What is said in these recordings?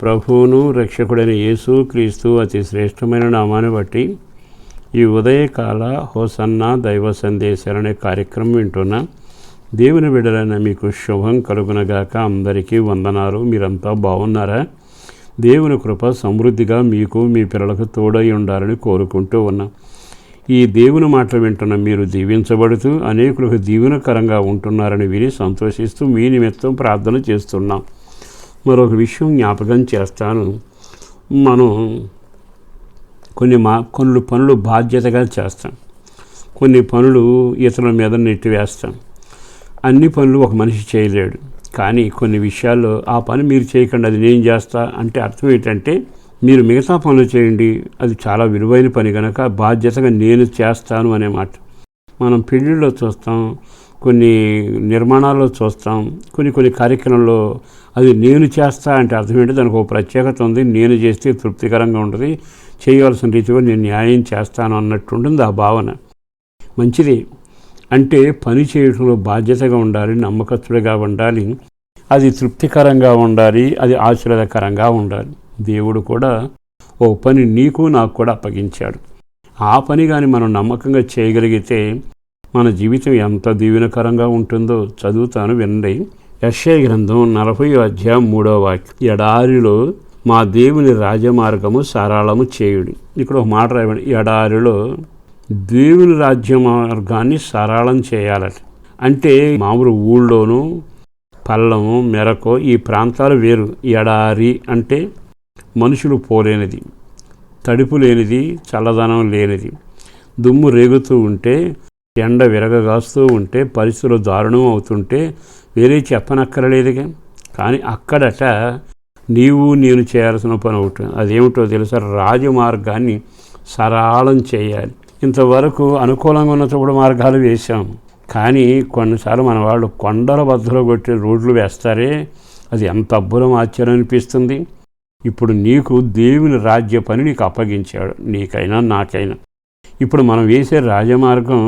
ప్రభువును రక్షకుడైన యేసు క్రీస్తు అతి శ్రేష్టమైన నామాన్ని బట్టి ఈ ఉదయకాల హోసన్న దైవ సందేశాలనే కార్యక్రమం వింటున్న దేవుని బిడ్డలైన మీకు శుభం కలుగునగాక అందరికీ వందనాలు. మీరంతా బాగున్నారా? దేవుని కృప సమృద్ధిగా మీకు మీ పిల్లలకు తోడై ఉండాలని కోరుకుంటూ ఉన్నాం. ఈ దేవుని మాటలు వింటున్న మీరు దీవించబడుతూ అనేకులకు దీవెనకరంగా ఉంటున్నారని విని సంతోషిస్తూ మీ నిమిత్తం ప్రార్థన చేస్తున్నాం. మరొక విషయం జ్ఞాపకం చేస్తాను. మనం కొన్ని మా కొన్ని పనులు బాధ్యతగా చేస్తాం. కొన్ని పనులు ఇతరుల మీద నెట్టివేస్తాం. అన్ని పనులు ఒక మనిషి చేయలేడు. కానీ కొన్ని విషయాల్లో ఆ పని మీరు చేయకండి అది నేను చేస్తా అంటే అర్థం ఏంటంటే మీరు మిగతా పనులు చేయండి అది చాలా విలువైన పని కనుక బాధ్యతగా నేను చేస్తాను అనే మాట. మనం పెళ్ళిళ్ళలో చూస్తాం కొన్ని నిర్మాణాల్లో చూస్తాం కొన్ని కొన్ని కార్యక్రమంలో అది నేను చేస్తా అంటే అర్థం ఏంటి? దానికి ఒక ప్రత్యేకత ఉంది. నేను చేస్తే తృప్తికరంగా ఉంటుంది. చేయవలసిన రీతిలో నేను న్యాయం చేస్తాను అన్నట్టు ఉంటుంది ఆ భావన. మంచిది. అంటే పని చేయడంలో బాధ్యతగా ఉండాలి నమ్మకస్తుడిగా ఉండాలి. అది తృప్తికరంగా ఉండాలి అది ఆశీర్వాదకరంగా ఉండాలి. దేవుడు కూడా ఓ పని నీకు నాకు కూడా అప్పగించాడు. ఆ పని కానీ మనం నమ్మకంగా చేయగలిగితే మన జీవితం ఎంత దీవెనకరంగా ఉంటుందో చదువుతాను వినండి. యశ్య గ్రంథం నలభై అధ్యాయం మూడో వాక్యం. ఎడారిలో మా దేవుని రాజమార్గము సరళము చేయుడి. ఇక్కడ ఒక మాట రాయండి ఎడారిలో దేవుని రాజ్య మార్గాన్ని సరళం చేయాలట. అంటే మామూలు ఊళ్ళోనూ పల్లము మెరకో ఈ ప్రాంతాలు వేరు. ఎడారి అంటే మనుషులు పోలేనిది తడుపు లేనిది చల్లదనం లేనిది. దుమ్ము రేగుతూ ఉంటే ఎండ విరగగాస్తూ ఉంటే పరిస్థితులు దారుణం అవుతుంటే వేరే చెప్పనక్కరలేదుగా. కానీ అక్కడట నీవు నేను చేయాల్సిన పని ఒకటి. అదేమిటో తెలుసా? రాజమార్గాన్ని సరళం చేయాలి. ఇంతవరకు అనుకూలంగా ఉన్న చూడ మార్గాలు వేశాము కానీ కొన్నిసార్లు మన వాళ్ళు కొండల బద్దలు కొట్టి రోడ్లు వేస్తారే అది ఎంత అబ్బురం ఆశ్చర్యం అనిపిస్తుంది. ఇప్పుడు నీకు దేవుని రాజ్య పని నీకు అప్పగించాడు. నీకైనా నాకైనా. ఇప్పుడు మనం వేసే రాజమార్గం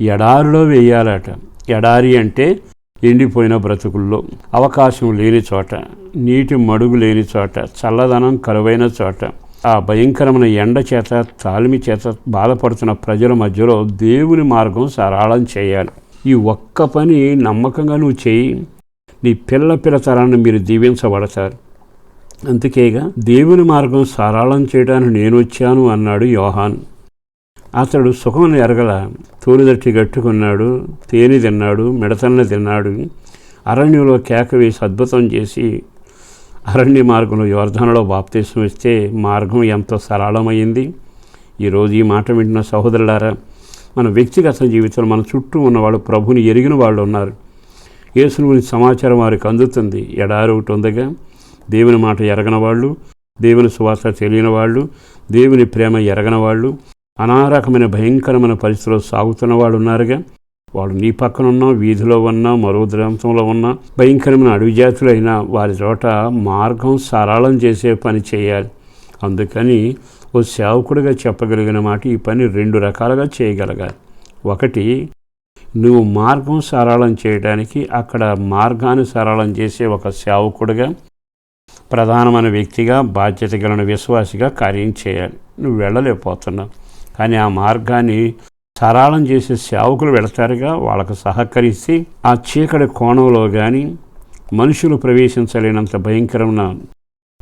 ఎడారిలో వేయాలట. ఎడారి అంటే ఎండిపోయిన బ్రతుకుల్లో అవకాశం లేని చోట నీటి మడుగు లేని చోట చల్లదనం కరువైన చోట. ఆ భయంకరమైన ఎండ చేత తాలిమి చేత బాధపడుతున్న ప్రజల మధ్యలో దేవుని మార్గం సరళం చేయాలి. ఈ ఒక్క పని నమ్మకంగా నువ్వు చేయి. నీ పిల్ల పిల్లతరాన్ని మీరు దీవించబడతారు. అందుకేగా దేవుని మార్గం సరళం చేయడానికి నేను వచ్చాను అన్నాడు యోహాన్. అతడు సుఖం ఎరగల తోలుదట్టి గట్టుకున్నాడు తేనె తిన్నాడు మిడతన్న తిన్నాడు అరణ్యంలో కేక వేసి అద్భుతం చేసి అరణ్య మార్గంలో యోర్ధనలో బాప్తీసం ఇస్తే మార్గం ఎంతో సరళమైంది. ఈరోజు ఈ మాట వింటున్న సహోదరులారా మన వ్యక్తిగత జీవితంలో మన చుట్టూ ఉన్నవాళ్ళు ప్రభుని ఎరిగిన వాళ్ళు ఉన్నారు. యేసుని గురించి సమాచారం వారికి అందుతుంది. ఎడారి ఒకటి ఉందగా దేవుని మాట ఎరగని వాళ్ళు దేవుని సువార్త తెలియని వాళ్ళు దేవుని ప్రేమ ఎరగని వాళ్ళు అనారకమైన భయంకరమైన పరిస్థితిలో సాగుతున్న వాళ్ళు ఉన్నారుగా వాళ్ళు నీ పక్కన ఉన్నా వీధిలో ఉన్నా మరో ద్రాంతంలో ఉన్నా భయంకరమైన అడవి జాతులైనా వారి చోట మార్గం సరళం చేసే పని చేయాలి. అందుకని ఓ సేవకుడిగా చెప్పగలిగిన మాట ఈ పని రెండు రకాలుగా చేయగలగాలి. ఒకటి నువ్వు మార్గం సరళం చేయడానికి అక్కడ మార్గాన్ని సరళం చేసే ఒక సేవకుడిగా ప్రధానమైన వ్యక్తిగా బాధ్యత కలిగిన విశ్వాసిగా కార్యం చేయాలి. నువ్వు వెళ్ళలేకపోతున్నావు. కానీ ఆ మార్గాన్ని సరళం చేసే సేవకులు వెళతారుగా వాళ్ళకు సహకరిస్తే ఆ చీకటి కోణంలో కానీ మనుషులు ప్రవేశించలేనంత భయంకరమైన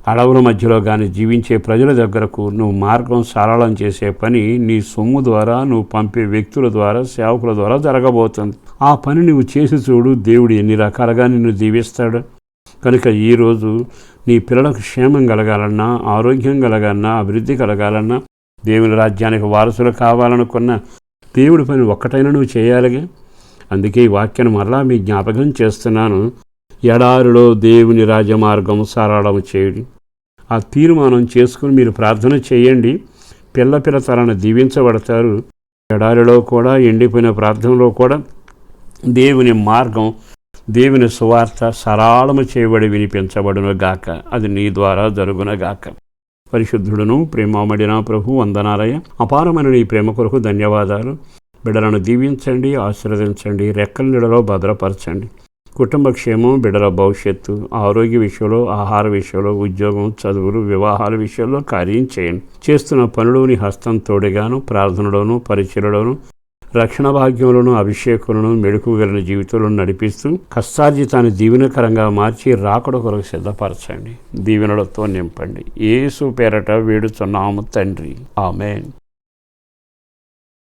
అడవుల మధ్యలో కానీ జీవించే ప్రజల దగ్గరకు నువ్వు మార్గం సరళం చేసే పని నీ సొమ్ము ద్వారా నువ్వు పంపే వ్యక్తుల ద్వారా సేవకుల ద్వారా జరగబోతుంది. ఆ పని నువ్వు చేసి చూడు దేవుడు ఎన్ని రకాలుగా నిన్ను దీవిస్తాడు. కనుక ఈరోజు నీ పిల్లలకు క్షేమం కలగాలన్నా ఆరోగ్యం కలగాలన్నా అభివృద్ధి కలగాలన్నా దేవుని రాజ్యానికి వారసులు కావాలనుకున్న దేవుడి పని ఒక్కటైనా నువ్వు చేయాలిగా? అందుకే ఈ వాక్యాన్ని మరలా మీ జ్ఞాపకం చేస్తున్నాను. ఎడారిలో దేవుని రాజమార్గం సరళం చేయడి. ఆ తీర్మానం చేసుకుని మీరు ప్రార్థన చేయండి. పిల్ల పిల్ల తరాన్ని దీవించబడతారు. ఎడారిలో కూడా ఎండిపోయిన ప్రార్థనలో కూడా దేవుని మార్గం దేవుని సువార్త సరళము చేయబడి వినిపించబడును గాక అది నీ ద్వారా జరుగునగాక. పరిశుద్ధుడును ప్రేమామడిన ప్రభు వందనాలయ. అపారమైన నీ ప్రేమ కొరకు ధన్యవాదాలు. బిడ్డలను దీవించండి ఆశీర్వదించండి రెక్కల నీడలో భద్రపరచండి. కుటుంబ క్షేమం బిడల భవిష్యత్తు ఆరోగ్య విషయంలో ఆహార విషయంలో ఉద్యోగం చదువులు వివాహాల విషయంలో కార్యం చేయండి. చేస్తున్న పనులోని హస్తం తోడుగాను ప్రార్థనలోను పరిచయలోను రక్షణ భాగ్యములను అభిషేకులను మెడుకుగలిన జీవితంలో నడిపిస్తూ కష్టార్జితాన్ని దీవెనకరంగా మార్చి రాకడ కొరకు సిద్ధపరచండి. దీవెనలతో నింపండి ఏసు పేరట వేడుచున్నాము తండ్రి. ఆమెన్.